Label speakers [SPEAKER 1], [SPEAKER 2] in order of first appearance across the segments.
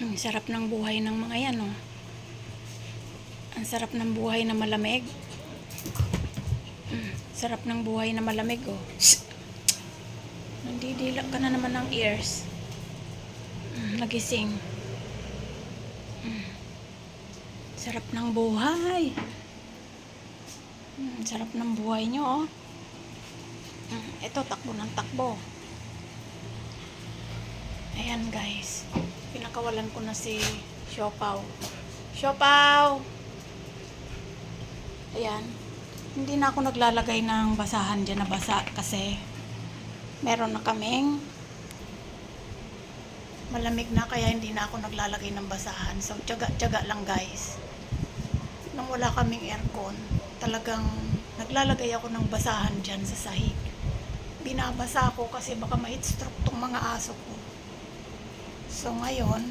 [SPEAKER 1] Ang sarap ng buhay ng mga yan, oh. Ang sarap ng buhay na malamig. Mm, sarap ng buhay na malamig, oh. Nandidilak ka na naman ng ears. Mm, nagising. Mm. Sarap ng buhay. Mm, sarap ng buhay nyo, oh. Mm, ito, takbo ng takbo. Ayan, guys. Pinakawalan ko na si Siopaw. Siopaw! Ayan. Hindi na ako naglalagay ng basahan dyan na basa kasi meron na kaming malamig na kaya hindi na ako naglalagay ng basahan. So, tiyaga-tiyaga lang guys. Nung wala kaming aircon, talagang naglalagay ako ng basahan dyan sa sahig. Binabasa ko kasi baka ma-heat stroke tong mga aso ko. So, ngayon,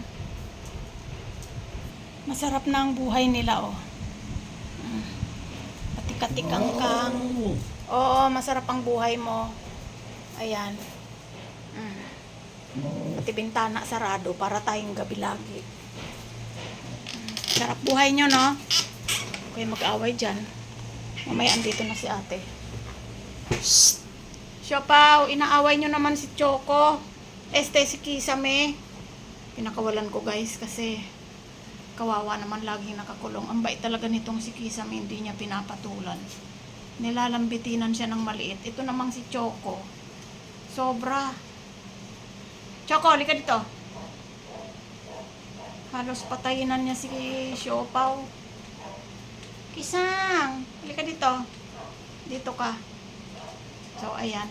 [SPEAKER 1] masarap na ang buhay nila, oh. Mm. Patik-katikang kang. Oo, masarap ang buhay mo. Ayan. Mm. Pati bintana sarado para tayong gabi lagi. Mm. Sarap buhay nyo, no? Okay, mag-away dyan. Mamaya andito na si ate. Shh! Siopaw, inaaway nyo naman si Choco. Este, si Kisame. Pinakawalan ko guys kasi kawawa naman laging nakakulong. Ang bait talaga nitong si Kisame, hindi niya pinapatulan. Nilalambitinan siya ng maliit. Ito namang si Choco. Sobra. Choco, halika dito. Halos patayinan niya si Siopaw. Kisang, halika dito. Dito ka. So, ayan.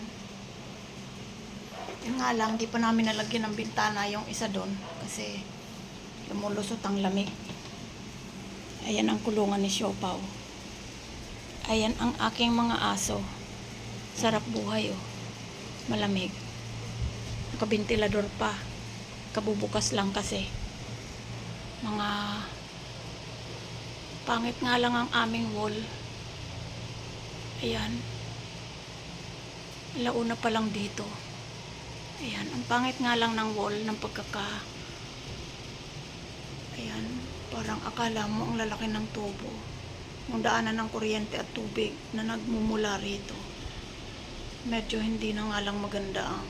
[SPEAKER 1] Yun nga lang, di pa namin nalagyan ng bintana yung isa doon kasi lumulusot ang lamig. Ayan ang kulungan ni Siopaw. Ayan ang aking mga aso. Sarap buhay oh. Malamig. Nakabintilador pa. Kabubukas lang kasi. Mga pangit nga lang ang aming wall. Ayan. Alauna pa lang dito. Ayan, ang pangit nga lang ng wall ng pagkaka Ayan, parang akala mo ang lalaki ng tubo. Ang daanan ng kuryente at tubig na nagmumula rito. Medyo hindi na nga lang maganda ang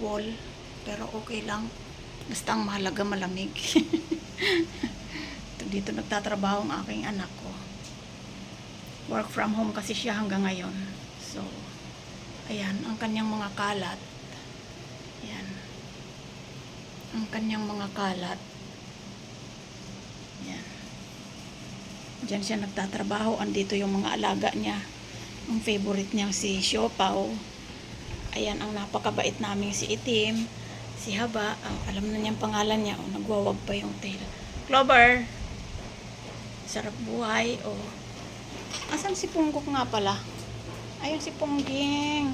[SPEAKER 1] wall, pero okay lang. Basta ang mahalaga malamig. dito nagtatrabaho ang aking anak ko. Work from home kasi siya hanggang ngayon. So, ayan, ang kanyang mga kalat. Yan. Ang kanyang mga kalat. Yan. Diyan siya nagtatrabaho. Andito yung mga alaga niya. Ang favorite niya si Siopaw. Ayan ang napakabait namin si Itim. Si Haba. Ah, alam na niyang pangalan niya. Oh, nagwawag pa yung tail. Clover. Sarap buhay. Oh. Asan si Punggok nga pala? Ayun si Pungging.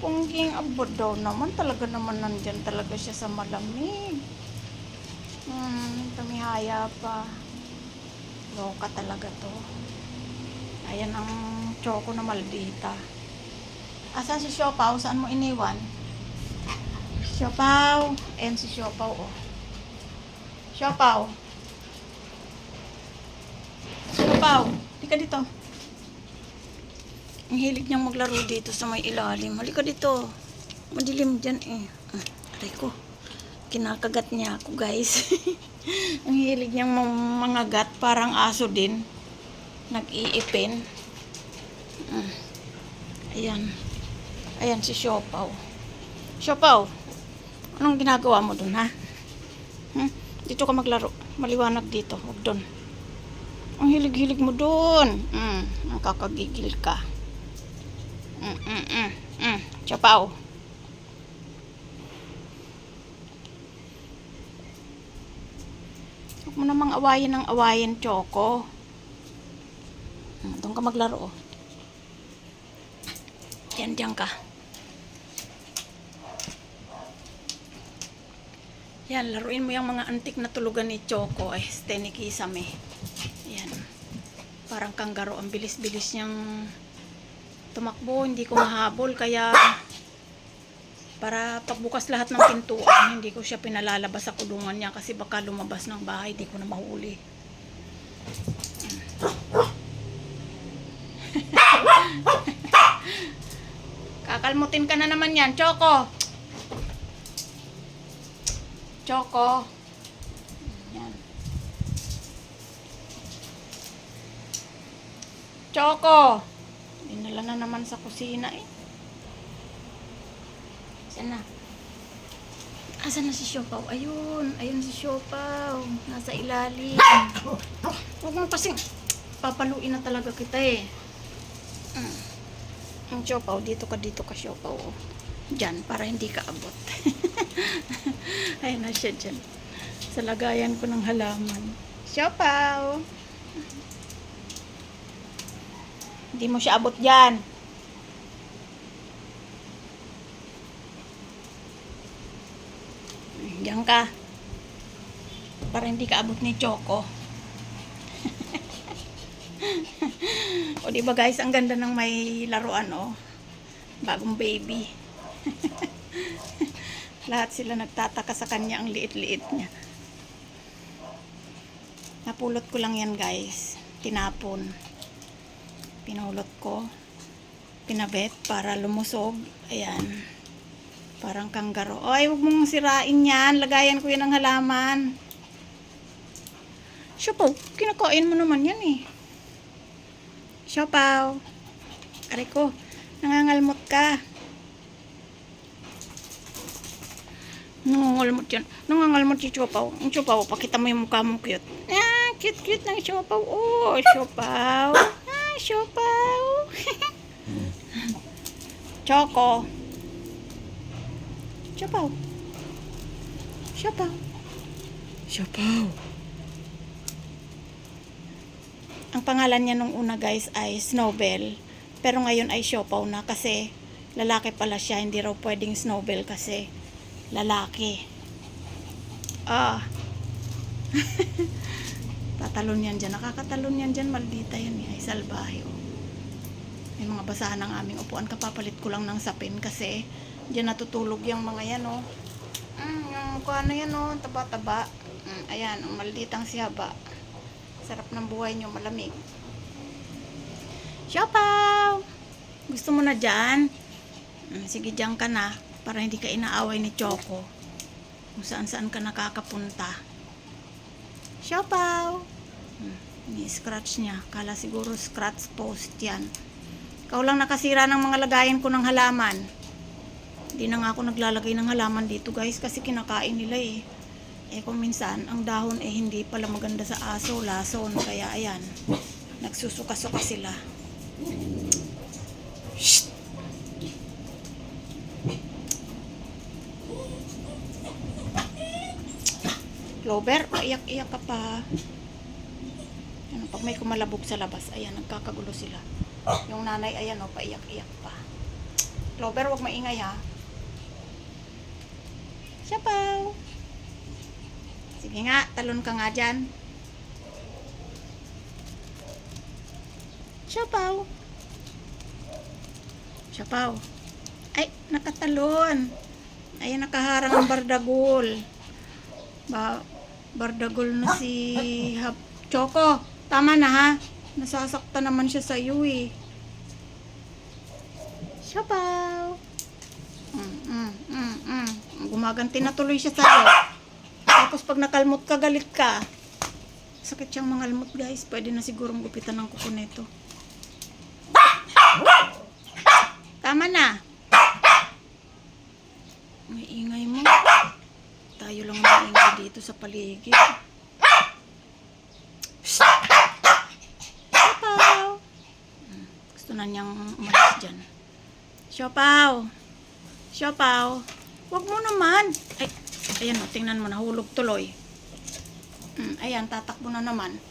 [SPEAKER 1] Pungging abot daw naman. Talaga naman nandyan talaga siya sa malamig. Hmm, tumihaya pa. Loka talaga to. Ayan ang choco na maldita. Asan si Siopaw? Saan mo iniwan? Siopaw. Ayan si Siopaw, oh. Siopaw. Siopaw. Di ka dito. Ang hilig niyang maglaro dito sa may ilalim. Halika dito. Madilim dyan eh. Ah, aray ko. Kinakagat niya ako guys. Ang hilig niyang mam- mangagat. Parang aso din. Nag-iipin. Ah. Ayan. Ayan si Siopaw. Siopaw. Anong ginagawa mo dun ha? Hmm? Dito ka maglaro. Maliwanag dito. Huwag dun. Ang hilig-hilig mo dun. Mm, nakakagigil ka. Mm, mm, mm, mm. Huwag mo namang awayin ng awayin, Choco. Mm, doon ka maglaro. oh. Yan, diyan ka. Yan, laruin mo yung mga antik na tulugan ni Choco. Eh, este ni Kisame. Yan. Parang kanggaro. Ang bilis-bilis niyang tumakbo. Hindi ko mahabol. Kaya Para pagbukas lahat ng pintuan, hindi ko siya pinalalabas sa kulungan niya kasi baka lumabas ng bahay, di ko na mahuli. Kakalmutin ka na naman yan, Choco. Choco. Yan. Choco. Dinala na naman sa kusina eh. Saan na? Asan na si Siopaw? Ayun. Ayun si Siopaw. Nasa ilalim. Huwag mo kasing papaluin na talaga kita eh. Mm. Ang Siopaw, dito ka, dito ka Siopaw. Diyan, para hindi ka abot. Ayun na siya dyan. Sa lagayan ko ng halaman. Siopaw! Hindi mo siya abot dyan. Diyan ka. Para hindi ka abot ni Choco. o di ba guys, ang ganda ng may laruan oh. Bagong baby. Lahat sila nagtataka sa kanya ang liit-liit niya. Napulot ko lang yan guys. Tinapon. Pinulot ko. Pinabet para lumusog. Ayan. Parang kanggaro. Ay, huwag mong sirain yan. Lagayan ko yan ng halaman. Siopaw, kinakain mo naman yan eh. Siopaw. Aray ko, nangangalmot ka. Nangangalmot yan. Nangangalmot si Siopaw. Ang Siopaw, pakita mo yung mukha mo cute. Ah, cute-cute ng Siopaw. Oh, Siopaw. Ah, Siopaw. Choco. Siopaw. Siopaw. Siopaw. Ang pangalan niya nung una guys ay Snowbell. Pero ngayon ay Siopaw na kasi lalaki pala siya. Hindi raw pwedeng Snowbell kasi lalaki. Ah. Tatalon yan dyan. Nakakatalon yan dyan. Maldita yan. eh. Ay salbahe. Oh. May mga basahan ng aming upuan. Kapapalit ko lang ng sapin kasi Diyan natutulog yung mga yan, oh. Mm, yung kung ano yan, oh. Taba-taba. Mm, ayan, ang malditang siyaba. Sarap ng buhay nyo, malamig. Siopaw! Gusto mo na dyan? Mm, sige, dyan ka na. Para hindi ka inaaway ni Choco. Kung saan-saan ka nakakapunta. Siopaw! Mm, ni-scratch niya. Kala siguro scratch post yan. Ikaw lang nakasira ng mga lagayan ko ng halaman. Hindi na nga ako naglalagay ng halaman dito guys kasi kinakain nila eh. Eh kung minsan ang dahon eh hindi pala maganda sa aso, lason. Kaya ayan, nagsusuka-suka sila. Shh! Clover, paiyak-iyak ka pa. Ano, pag may kumalabog sa labas, ayan, nagkakagulo sila. Yung nanay, ayan o, paiyak-iyak pa. Clover, wag maingay ha. Siyapaw. Sige nga, talon ka nga dyan. Siyapaw. Siyapaw. Ay, nakatalon. Ay, nakaharang ang bardagol. Ba, bardagol na si Hap. Choco, tama na ha. Nasasaktan naman siya sa iyo eh. Siyapaw. Gumaganti na tuloy siya sa'yo. Tapos pag nakalmot ka, galit ka. Sakit siyang mangalmot guys. Pwede na sigurong gupitan ng kuko nito. Tama na. May ingay mo. Tayo lang maingay dito sa paligid. Siopaw. Hmm, Gusto na niyang umalis dyan. Siopaw. Siopaw. Huwag mo naman. Ay, ayan o, tingnan mo, nahulog tuloy. Hmm, ayan, tatakbo na naman.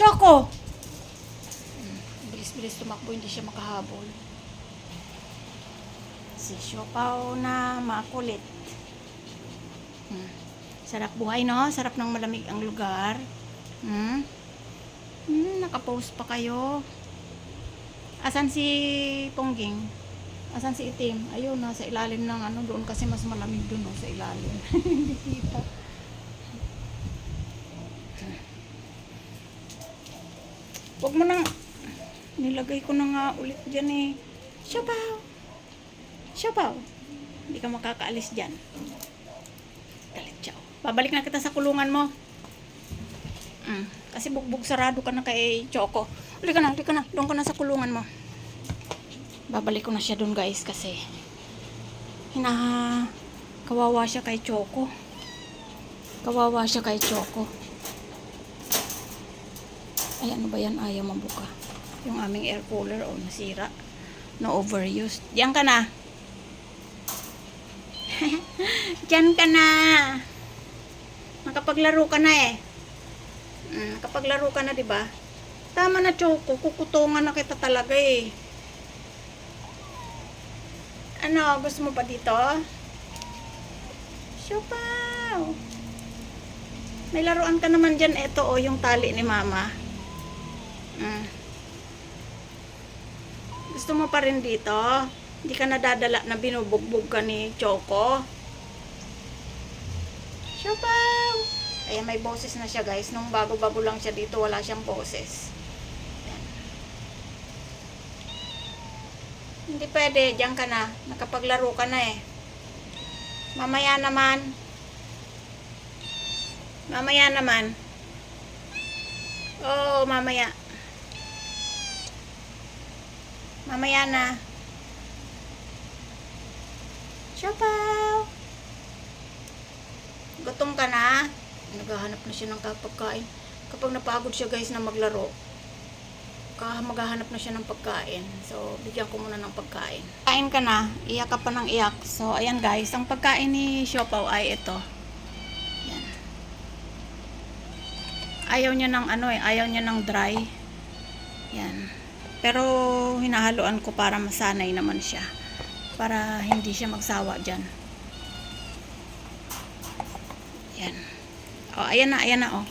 [SPEAKER 1] Choco! Hmm, bilis-bilis tumakbo, hindi siya makahabol. Si Siopaw na makulit. Hmm. Sarap buhay, no? Sarap ng malamig ang lugar. Hmm? Hmm, nakapost pa kayo. Asan si Pongging? Asan si itim? Ayun, nasa ilalim ng ano, doon kasi mas malamig doon, oh, sa ilalim. Hindi kita. Huwag mo nang, nilagay ko na nga ulit dyan eh. Shabaw! Shabaw! Hindi ka makakaalis dyan. Galit siya. oh. Babalik na kita sa kulungan mo. Mm. Kasi bugbog sarado ka na kay Choco. Halika na, halika na. Doon ka na sa kulungan mo. Babalik ko na siya doon guys kasi hina kawawa siya kay Choco. Kawawa siya kay Choco. Ay, ano ba yan? Ayaw mabuka. Yung aming air cooler, oh, nasira. No overused. Diyan ka na. Diyan ka na. Nakapaglaro ka na eh. Mm, nakapaglaro ka na, di ba? Tama na, Choco. Kukutungan na kita talaga eh. Ano, gusto mo pa dito? Siopaw! May laruan ka naman dyan. Ito, oh, yung tali ni mama. Mm. Gusto mo pa rin dito? Hindi ka nadadala na binubugbog ka ni Choco? Siopaw! Ayan, may boses na siya guys. Nung bago-bago lang siya dito, wala siyang boses. Hindi pwede, diyan ka na. Nakapaglaro ka na eh. Mamaya naman. Mamaya naman. Oo, mamaya. Mamaya na. Siyapaw! Gutom ka na? Naghahanap na siya ng kapagkain. Kapag napagod siya guys na maglaro, maghahanap na siya ng pagkain. So, bigyan ko muna ng pagkain. Kain ka na, iyak ka pa ng iyak. So, ayan guys, ang pagkain ni Siopaw ay ito. Yan. Ayaw niya ng ano eh, ayaw niya ng dry. Yan. Pero hinahaluan ko para masanay naman siya. Para hindi siya magsawa dyan. Yan. O, ayan na, ayan na, oh.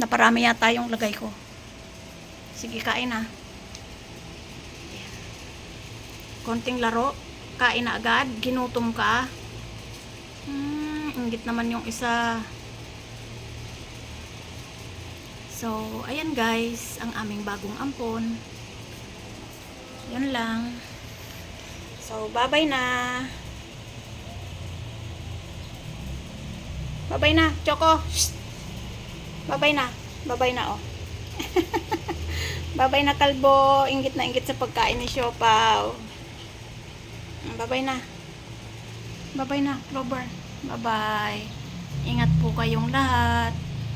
[SPEAKER 1] Naparami yata yung lagay ko. Sige, kain na. Konting laro. Kain na agad. Ginutom ka. Hmm, ingit naman yung isa. So, ayan guys, ang aming bagong ampon. Yun lang. So, bye-bye na. Bye-bye na, Choco. Bye-bye na. Bye-bye na, oh. Bye-bye na, Kalbo. Ingit na ingit sa pagkain ni Siopaw. Bye-bye na. Bye-bye na, Clover. Bye-bye. Ingat po kayong lahat.